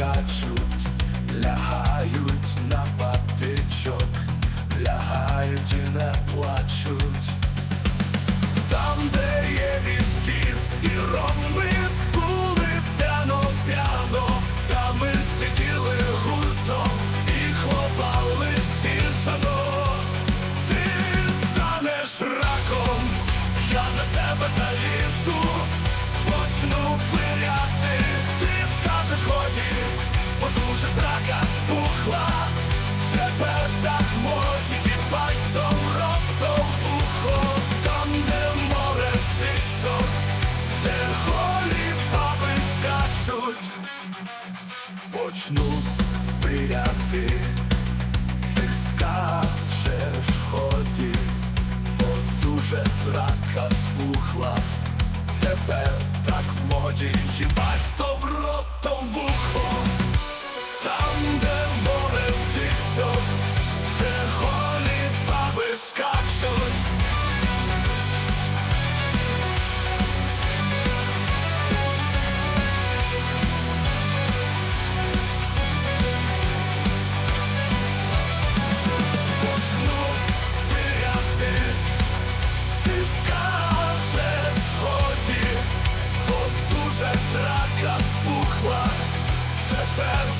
скачуть, лягають на патичок, лягають і не плачуть. Там, де є візків і роми були п'яно-п'яно, Там ми сиділи гуртом і хлопали сізано. Ти станеш раком, я на тебе залізу, почну пиряти. вухла, тепер так мочі дібать то в в вухо, там, де море сісок, де голі баби скачуть, почну прияти, ти скачеш ході, бо дуже срака спухла, тепер так в моді їбать то в рот, то в ухо? battle